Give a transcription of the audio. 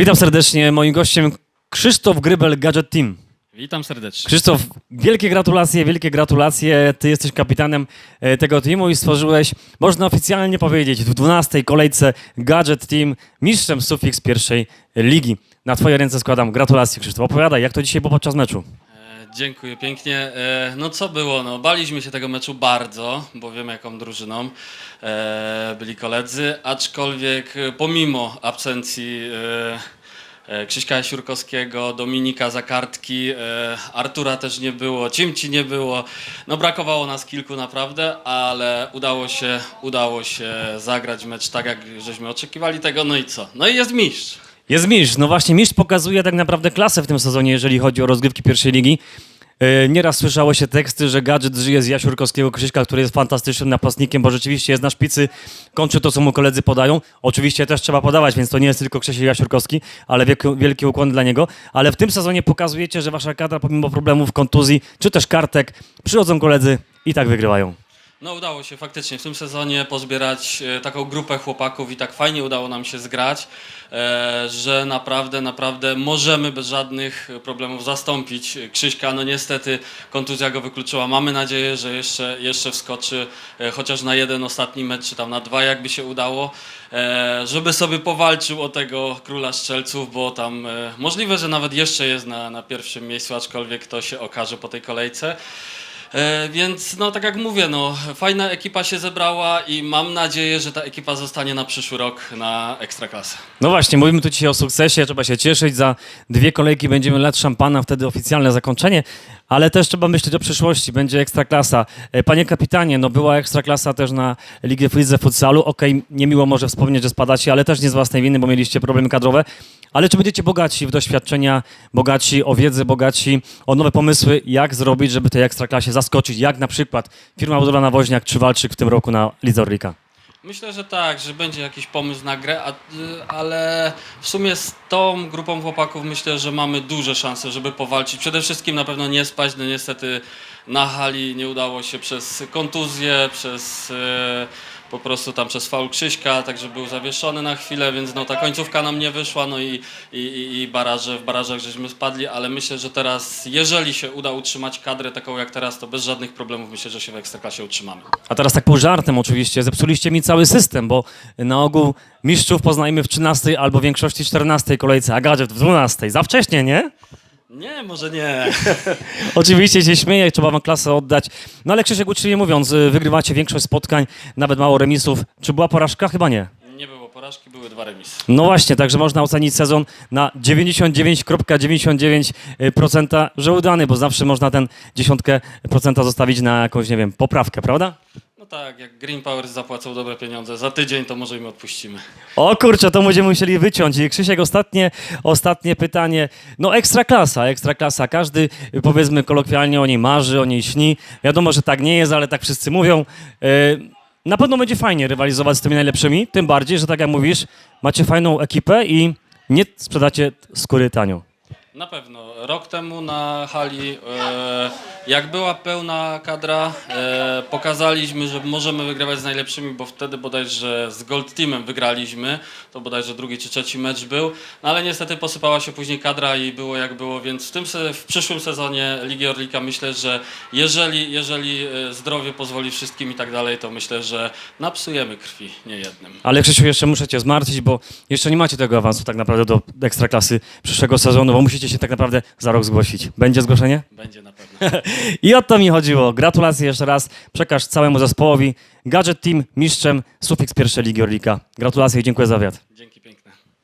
Witam serdecznie. Moim gościem Krzysztof Grybel, Gadget Team. Witam serdecznie. Krzysztof, wielkie gratulacje, wielkie gratulacje. Ty jesteś kapitanem e, tego teamu i stworzyłeś, można oficjalnie powiedzieć, w 12 kolejce Gadget Team mistrzem Sufix pierwszej ligi. Na twoje ręce składam gratulacje, Krzysztof. Opowiadaj, jak to dzisiaj było podczas meczu? Dziękuję pięknie. E, No co było? No, baliśmy się tego meczu bardzo, bo wiemy jaką drużyną e, byli koledzy, aczkolwiek e, pomimo absencji Krzyśka Jasiurkowskiego, Dominika Zakartki, Artura też nie było, Cimci nie było. No brakowało nas kilku naprawdę, ale udało się, udało się zagrać mecz tak, jak żeśmy oczekiwali tego. No i co? No i jest mistrz. Jest mistrz. No właśnie, mistrz pokazuje tak naprawdę klasę w tym sezonie, jeżeli chodzi o rozgrywki pierwszej ligi. E, Nieraz słyszało się teksty, że gadżet żyje z Jasiurkowskiego Krzyśka, który jest fantastycznym napastnikiem, bo rzeczywiście jest na szpicy, kończy to, co mu koledzy podają. Oczywiście też trzeba podawać, więc to nie jest tylko Krzysiek Jasiurkowski, ale wielki, wielki ukłon dla niego. Ale w tym sezonie pokazujecie, że wasza kadra, pomimo problemów, kontuzji, czy też kartek, przychodzą koledzy i tak wygrywają. No udało się faktycznie w tym sezonie pozbierać e, taką grupę chłopaków i tak fajnie udało nam się zgrać, e, że naprawdę, naprawdę możemy bez żadnych problemów zastąpić Krzyśka. No niestety kontuzja go wykluczyła. Mamy nadzieję, że jeszcze, jeszcze wskoczy e, chociaż na jeden ostatni mecz, czy tam na dwa, jakby się udało, żeby sobie powalczył o tego króla strzelców, bo tam możliwe, że nawet jeszcze jest na, na pierwszym miejscu, aczkolwiek to się okaże po tej kolejce. E, więc no tak jak mówię, no fajna ekipa się zebrała i mam nadzieję, że ta ekipa zostanie na przyszły rok na Ekstraklasę. No właśnie, mówimy tu dzisiaj o sukcesie, trzeba się cieszyć. Za dwie kolejki będziemy lać szampana, wtedy oficjalne zakończenie, ale też trzeba myśleć o przyszłości, będzie ekstraklasa. E, Panie kapitanie, no była ekstraklasa też na Ligę Lidze Futsalu. Okej, niemiło może wspomnieć, że spadacie, ale też nie z własnej winy, bo mieliście problemy kadrowe. Ale czy będziecie bogaci w doświadczenia, bogaci o wiedzę, bogaci o nowe pomysły, jak zrobić, żeby tej ekstraklasie zaskoczyć? Jak na przykład firma budowlana Woźniak czy Walczyk w tym roku na Lidze Orlika? Myślę, że tak, że będzie jakiś pomysł na grę, a, ale w sumie z tą grupą chłopaków myślę, że mamy duże szanse, żeby powalczyć. Przede wszystkim na pewno nie spać, no niestety na hali nie udało się przez kontuzję, przez e, po prostu tam przez faul Krzyśka, także był zawieszony na chwilę, więc no ta końcówka nam nie wyszła, no i, i, i- baraże, w barażach żeśmy spadli, ale myślę, że teraz, jeżeli się uda utrzymać kadrę taką jak teraz, to bez żadnych problemów myślę, że się w Ekstraklasie utrzymamy. A teraz tak pół żartem oczywiście, zepsuliście mi cały system, bo na ogół mistrzów poznajmy w 13 albo w większości 14 kolejce, a gadżet w 12. Za wcześnie, nie? Nie, może nie. Oczywiście się śmieję, trzeba wam klasę oddać. No ale Krzysiek, uczciwie mówiąc, y, wygrywacie większość spotkań, nawet mało remisów. Czy była porażka? Chyba nie. Nie było porażki, były dwa remisy. No właśnie, także można ocenić sezon na 99,99%, że udany, bo zawsze można ten dziesiątkę procenta zostawić na jakąś, nie wiem, poprawkę, prawda? Tak, jak Green Power zapłacą dobre pieniądze za tydzień, to może im odpuścimy. O kurczę, to będziemy musieli wyciąć. I Krzysiek, ostatnie, ostatnie pytanie. No ekstra klasa, ekstra klasa. Każdy, powiedzmy kolokwialnie, o niej marzy, o niej śni. Wiadomo, że tak nie jest, ale tak wszyscy mówią. Y, Na pewno będzie fajnie rywalizować z tymi najlepszymi, tym bardziej, że tak jak mówisz, macie fajną ekipę i nie sprzedacie skóry tanio. Na pewno. Rok temu na hali, e, jak była pełna kadra, e, pokazaliśmy, że możemy wygrywać z najlepszymi, bo wtedy bodajże z Gold Teamem wygraliśmy. To bodajże drugi czy trzeci mecz był. No ale niestety posypała się później kadra i było jak było, więc w, tym se, w przyszłym sezonie Ligi Orlika myślę, że jeżeli, jeżeli e, zdrowie pozwoli wszystkim i tak dalej, to myślę, że napsujemy krwi nie jednym. Ale Krzysiu, jeszcze muszę cię zmartwić, bo jeszcze nie macie tego awansu tak naprawdę do ekstraklasy przyszłego sezonu, bo musicie się tak naprawdę za rok zgłosić. Będzie zgłoszenie? Będzie na pewno. I o to mi chodziło. Gratulacje jeszcze raz. Przekaż całemu zespołowi. Gadget Team mistrzem Sufix pierwszej Ligi Orlika. Gratulacje i dziękuję za. Dziękuję.